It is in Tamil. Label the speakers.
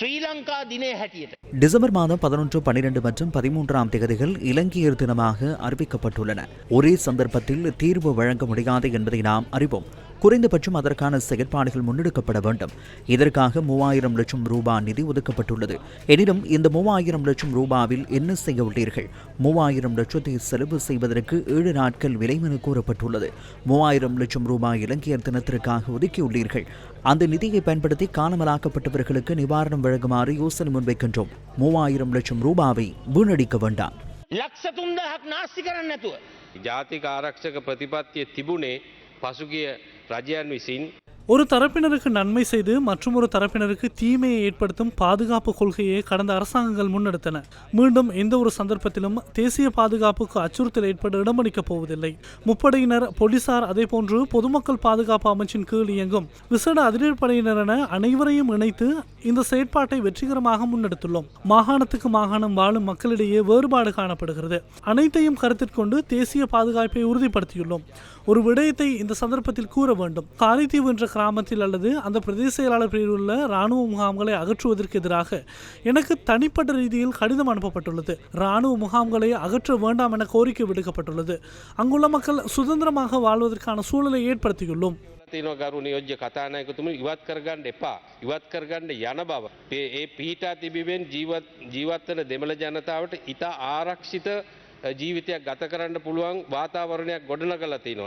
Speaker 1: ஸ்ரீலங்கா தினே ஹட்டியது.
Speaker 2: டிசம்பர் மாதம் பதினொன்று பனிரெண்டு மற்றும் பதிமூன்றாம் தேதிகள் இலங்கையர் தினமாக அறிவிக்கப்பட்டுள்ளன. ஒரே சந்தர்ப்பத்தில் தீர்வு வழங்க முடியாது என்பதை நாம் அறிவோம். குறைந்தபட்சம் அதற்கான செயற்பாடுகள் முன்னெடுக்கப்பட வேண்டும் இதற்காக மூவாயிரம் லட்சம் ரூபாய் நிதி ஒதுக்கப்பட்டுள்ளது எனினும் இந்த மூவாயிரம் லட்சம் ரூபாவில் என்ன செய்ய உள்ளீர்கள் மூவாயிரம் லட்சத்தை செலவு செய்வதற்கு ஏழு நாட்கள் விலைமென கூறப்பட்டுள்ளது மூவாயிரம் லட்சம் ரூபாய் இலங்கையர் தினத்திற்காக ஒதுக்கியுள்ளீர்கள் அந்த நிதியை பயன்படுத்தி காணாமலாக்கப்பட்டவர்களுக்கு நிவாரணம் வழங்குமாறு யோசனை முன்வைக்கின்றோம் மூவாயிரம் லட்சம் ரூபாவை வீணடிக்க வேண்டாம்
Speaker 1: ලක්ෂ තුන්දහක් නාස්ති කරන්න නැතුව.
Speaker 3: ජාතික ආරක්ෂක ප්‍රතිපත්තිය තිබුණේ පසුගිය රජයන් විසින්
Speaker 4: ஒரு தரப்பினருக்கு நன்மை செய்து மற்றும் ஒரு தரப்பினருக்கு தீமையை ஏற்படுத்தும் பாதுகாப்பு கொள்கையை கடந்த அரசாங்கங்கள் முன்னெடுத்தன. மீண்டும் எந்த ஒரு சந்தர்ப்பத்திலும் தேசிய பாதுகாப்புக்கு அச்சுறுத்தல் ஏற்பட இடமளிக்கப் போவதில்லை. முப்படையினர் போலீசார் அதேபோன்று பொதுமக்கள் பாதுகாப்பு அமைச்சின் கீழ் இயங்கும். விசேட அதிரடிப்படையினர் என அனைவரையும் இணைத்து இந்த செயற்பாட்டை வெற்றிகரமாக முன்னெடுத்துள்ளோம். மாகாணத்துக்கு மாகாணம் வாழும் மக்களிடையே வேறுபாடு காணப்படுகிறது. அனைத்தையும் கருத்திற்கொண்டு தேசிய பாதுகாப்பை உறுதிப்படுத்தியுள்ளோம். ஒரு விடயத்தை இந்த சந்தர்ப்பத்தில் கூற வேண்டும். காலித்தீவு என்ற கிராமத்தில் அல்லது அந்த பிரதேச செயலாளர் பிரிவில் உள்ள இராணுவ முகாம்களை அகற்றுவதற்கு எதிராக எனக்கு தனிப்பட்ட ரீதியில் கடிதம் அனுப்பப்பட்டுள்ளது இராணுவ முகாம்களை அகற்ற வேண்டாம் என கோரிக்கை விடுக்கப்பட்டுள்ளது அங்குள்ள மக்கள் சுதந்திரமாக வாழ்வதற்கான சூழலை ஏற்படுத்தியுள்ளோம்
Speaker 3: තියන ගරු නියෝජ්‍ය කතානායකතුම ඉවත් කරගන්න එපා. ඉවත් කරගන්න යන බව. ඒ- ඒ පිහිටා තිබිබෙන් ජීවත් ජීවත්වන දෙමළ ජනතාවට ඉතා ආරක්ෂිත ජීවිතයක් ගත කරන්න පුළුවන් වාතාවරණයක් ගොඩන කළ තිනවා.